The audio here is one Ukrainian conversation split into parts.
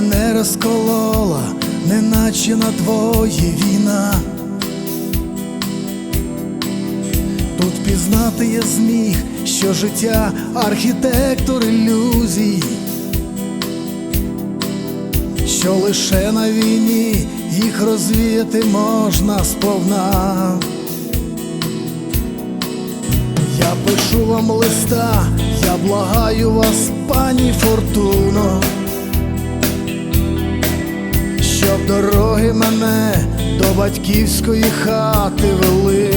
мене розколола, неначе на твої війна. Тут пізнати я зміг, що життя архітектор ілюзій, що лише на війні їх розвіяти можна сповна. Я пишу вам листа, я благаю вас, пані Фортуно, щоб дороги мене до батьківської хати вели.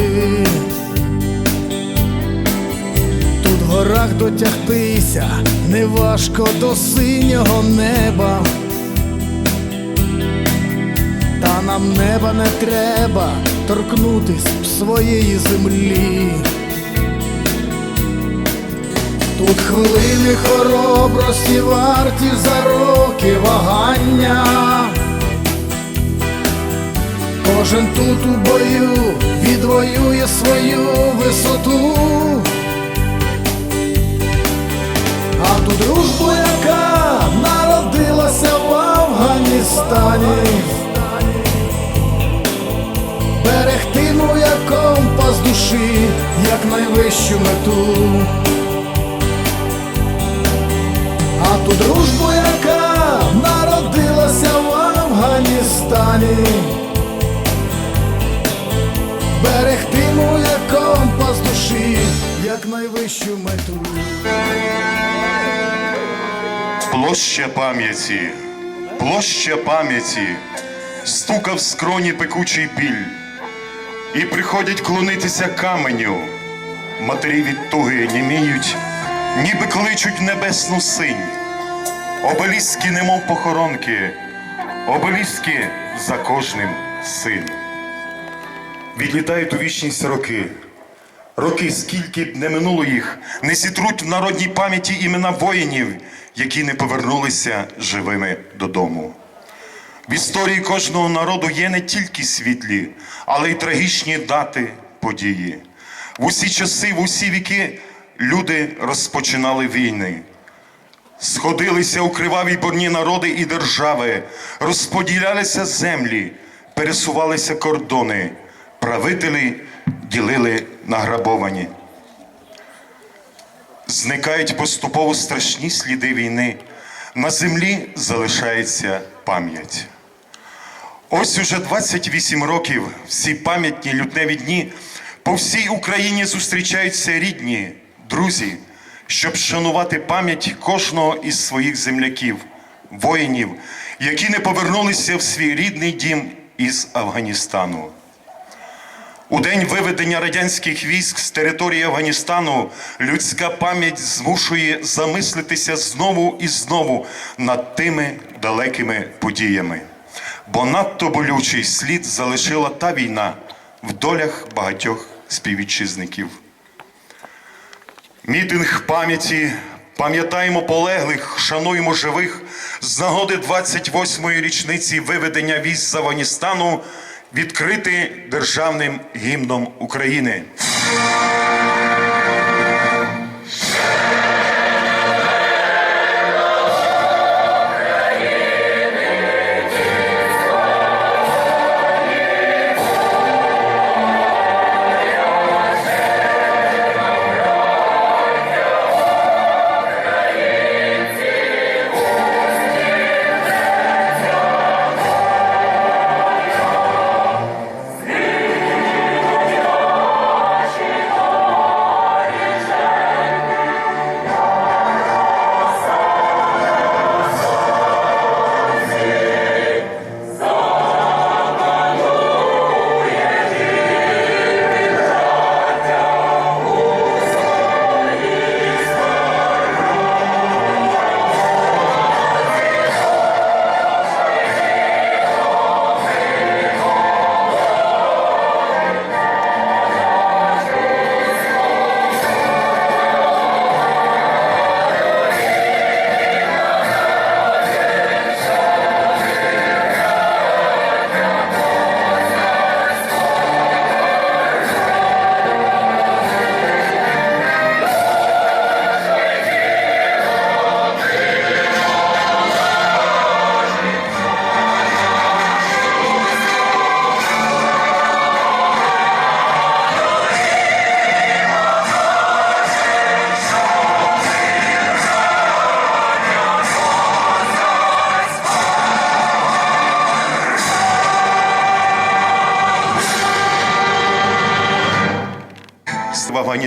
Тут в горах дотягтися неважко до синього неба. Та нам неба не треба торкнутись б своєї землі. Тут хвилини хоробрості варті за роки вагання. Кожен тут у бою відвоює свою висоту. А ту дружбу, яка народилася в Афганістані. Берегтиму як компас душі, як найвищу мету. Найвищу мету. Площа пам'яті, площа пам'яті, стукав в скроні пекучий біль, і приходять клонитися каменю. Матері від туги німіють, ніби кличуть небесну синь. Обеліски, немов похоронки, обеліски за кожним син. Відлітають у вічність роки. Роки, скільки б не минуло їх, не зітруть в народній пам'яті імена воїнів, які не повернулися живими додому. В історії кожного народу є не тільки світлі, але й трагічні дати події. В усі часи, в усі віки люди розпочинали війни. Сходилися у кривавій борні народи і держави, розподілялися землі, пересувалися кордони, правителі ділили награбовані. Зникають поступово страшні сліди війни. На землі залишається пам'ять. Ось уже 28 років всі пам'ятні лютневі дні по всій Україні зустрічаються рідні, друзі, щоб шанувати пам'ять кожного із своїх земляків, воїнів, які не повернулися в свій рідний дім із Афганістану. У день виведення радянських військ з території Афганістану людська пам'ять змушує замислитися знову і знову над тими далекими подіями. Бо надто болючий слід залишила та війна в долях багатьох співвітчизників. Мітинг пам'яті. Пам'ятаємо полеглих, шануємо живих з нагоди 28-ї річниці виведення військ з Афганістану відкритий державним гімном України.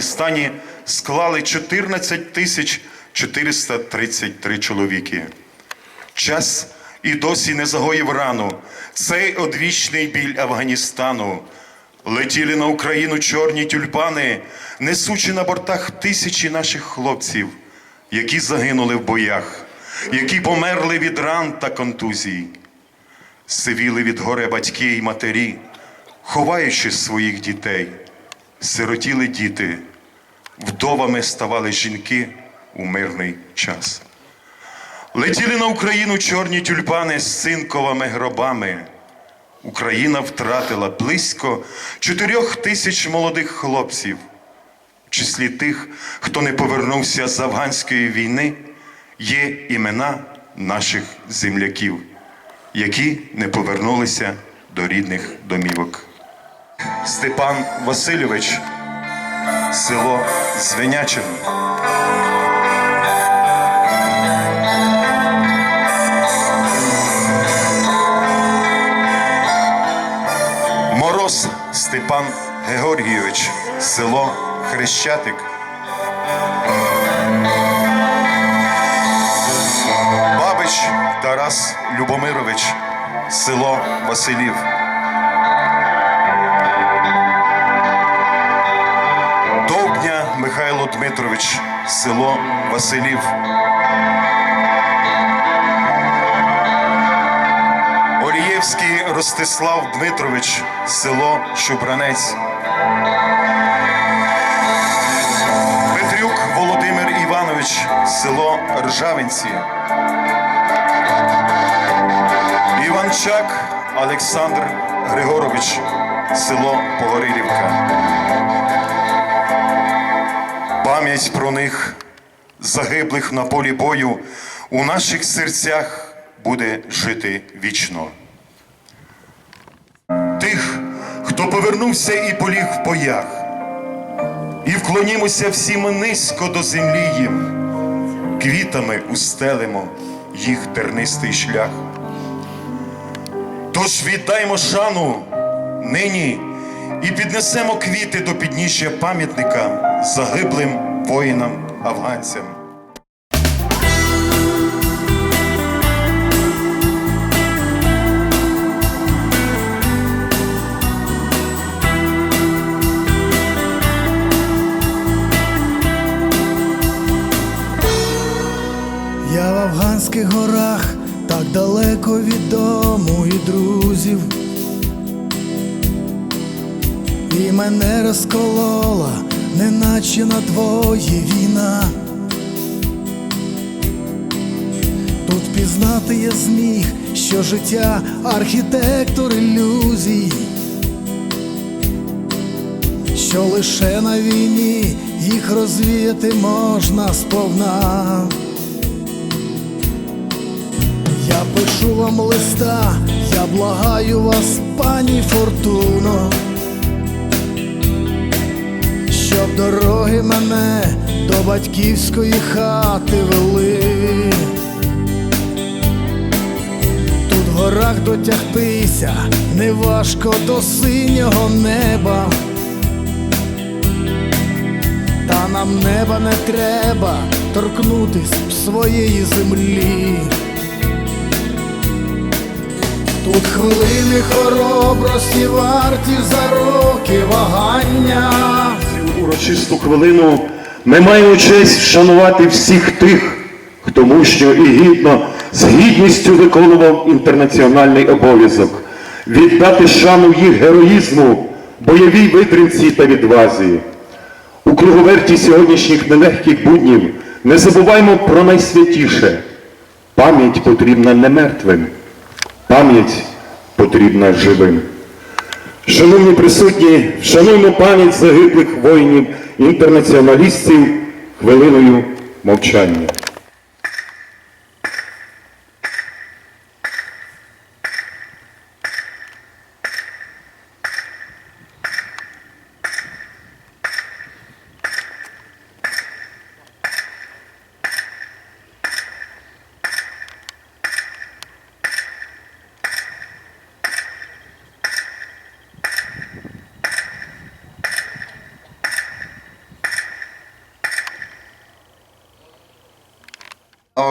Афганістані склали 14 тисяч 433 чоловіки. Час і досі не загоїв рану. Цей одвічний біль Афганістану. Летіли на Україну чорні тюльпани, несучи на бортах тисячі наших хлопців, які загинули в боях, які померли від ран та контузій. Сивіли від горе батьки й матері, ховаючи своїх дітей, сиротіли діти, вдовами ставали жінки у мирний час. Летіли на Україну чорні тюльпани з цинковими гробами. Україна втратила близько чотирьох тисяч молодих хлопців. В числі тих, хто не повернувся з афганської війни, є імена наших земляків, які не повернулися до рідних домівок. Степан Васильович, село Звенячино. Мороз Степан Георгійович, село Хрещатик. Бабич Тарас Любомирович, село Василів. Михайло Дмитрович, село Василів. Олієвський Ростислав Дмитрович, село Шубранець. Петрюк Володимир Іванович, село Ржавинці. Іванчак Олександр Григорович, село Погорилівка. Пам'ять про них, загиблих на полі бою, у наших серцях буде жити вічно. Тих, хто повернувся і поліг в боях, і вклонімося всі ми низько до землі їм, квітами устелимо їх тернистий шлях. Тож віддаймо шану нині і піднесемо квіти до підніжжя пам'ятника загиблим воїнам афганцям. Я в афганських горах, так далеко від дому і друзів. Мене розколола, неначе на твої війна. Тут пізнати я зміг, що життя архітектор ілюзій, що лише на війні їх розвіяти можна сповна. Я пишу вам листа, я благаю вас, пані Фортуно, дороги мене до батьківської хати вели. Тут в горах дотягтися неважко до синього неба. Та нам неба не треба торкнутись б своєї землі. Тут хвилини хоробрості варті за роки вагання. Урочисту хвилину ми маємо честь вшанувати всіх тих, хто мужньо і гідно з гідністю виконував інтернаціональний обов'язок, віддати шану їх героїзму, бойовій витримці та відвазі. У круговерті сьогоднішніх нелегких буднів не забуваймо про найсвятіше. Пам'ять потрібна не мертвим, пам'ять потрібна живим. Шановні присутні, вшануймо пам'ять загиблих воїнів, інтернаціоналістів хвилиною мовчання.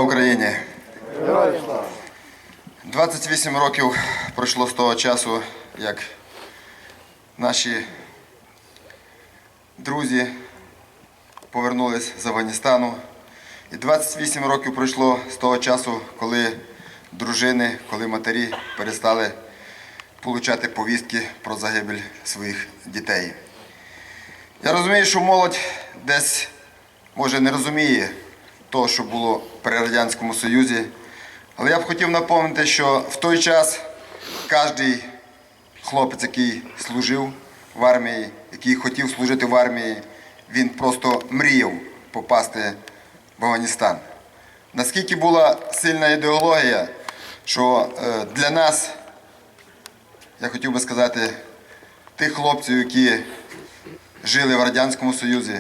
Україні! 28 років пройшло з того часу, як наші друзі повернулись з Афганістану. І 28 років пройшло з того часу, коли дружини, коли матері перестали отримати повістки про загибель своїх дітей. Я розумію, що молодь десь може не розуміє того, що було при Радянському Союзі. Але я б хотів напомнити, що в той час кожен хлопець, який служив в армії, який хотів служити в армії, він просто мріяв попасти в Афганістан. Наскільки була сильна ідеологія, що е, для нас, я хотів би сказати, тих хлопців, які жили в Радянському Союзі,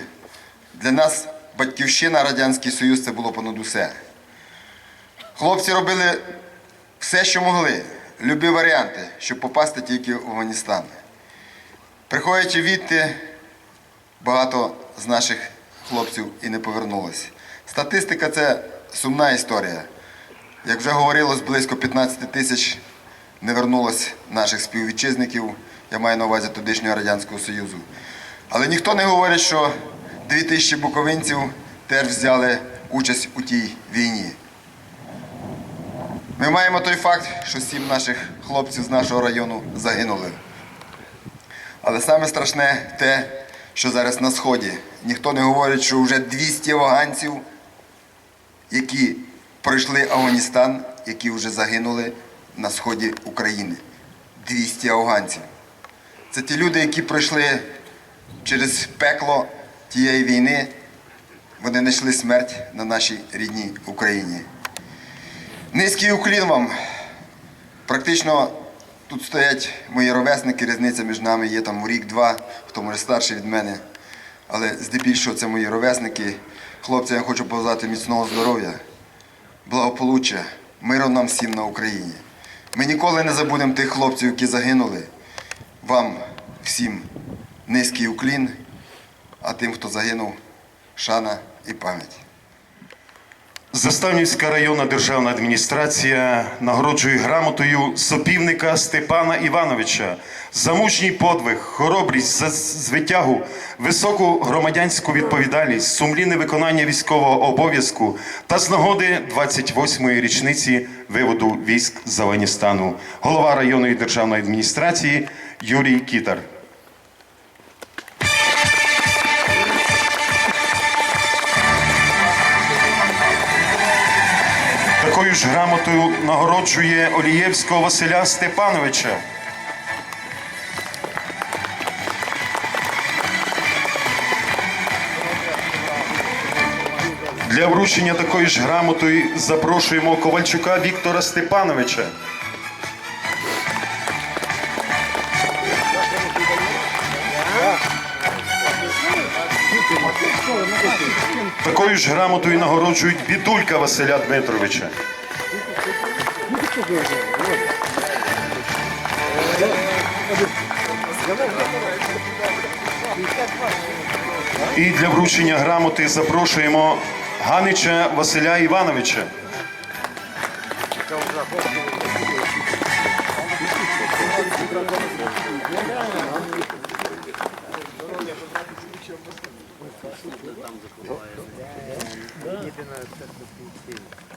для нас батьківщина Радянський Союз це було понад усе. Хлопці робили все, що могли, любі варіанти, щоб попасти тільки в Афганістан. Приходячи відти, багато з наших хлопців і не повернулося. Статистика це сумна історія. Як вже говорилось, близько 15 тисяч не вернулось наших співвітчизників, я маю на увазі тодішнього Радянського Союзу. Але ніхто не говорить, що 2 тисячі буковинців теж взяли участь у тій війні. Ми маємо той факт, що сім наших хлопців з нашого району загинули. Але саме страшне те, що зараз на сході. Ніхто не говорить, що вже 200 афганців, які пройшли Афганістан, які вже загинули на сході України. 200 афганців. Це ті люди, які пройшли через пекло тієї війни, вони знайшли смерть на нашій рідній Україні. Низький уклін вам. Практично тут стоять мої ровесники, різниця між нами є там рік-два, хто може старший від мене. Але здебільшого це мої ровесники. Хлопці, я хочу побажати міцного здоров'я, благополуччя, миру нам всім на Україні. Ми ніколи не забудемо тих хлопців, які загинули. Вам всім низький уклін, а тим, хто загинув, шана і пам'ять. Заставнівська районна державна адміністрація нагороджує грамотою сопівника Степана Івановича за мужній подвиг, хоробрість, за звитягу, високу громадянську відповідальність, сумлінне виконання військового обов'язку та з нагоди 28-ї річниці виводу військ з Афганістану. Голова районної державної адміністрації Юрій Кітар. Такою ж грамотою нагороджує Олієвського Василя Степановича. Для вручення такої ж грамотою запрошуємо Ковальчука Віктора Степановича. Такою ж грамотою нагороджують Бідулька Василя Дмитровича. І для вручення грамоти запрошуємо Ганича Василя Івановича. Плачеш так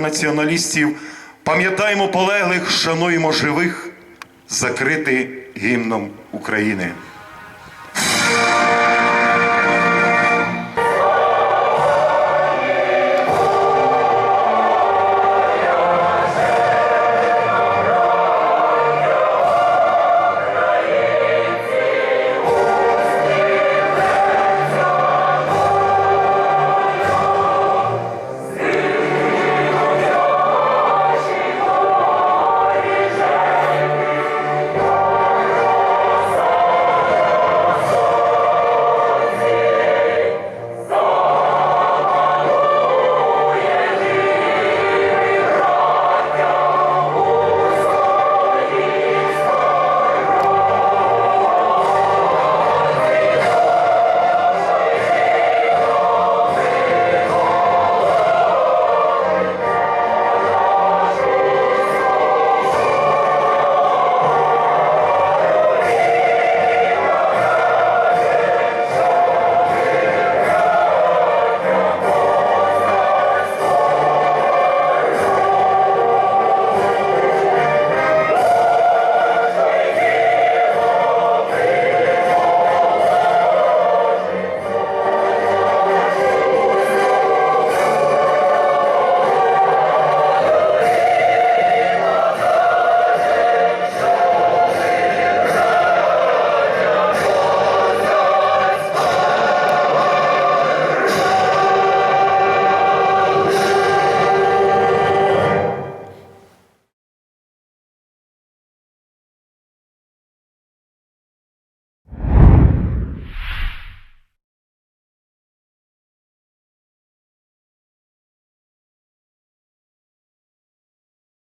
Інтернаціоналістів пам'ятаємо полеглих, шануємо живих, закрити гімном України.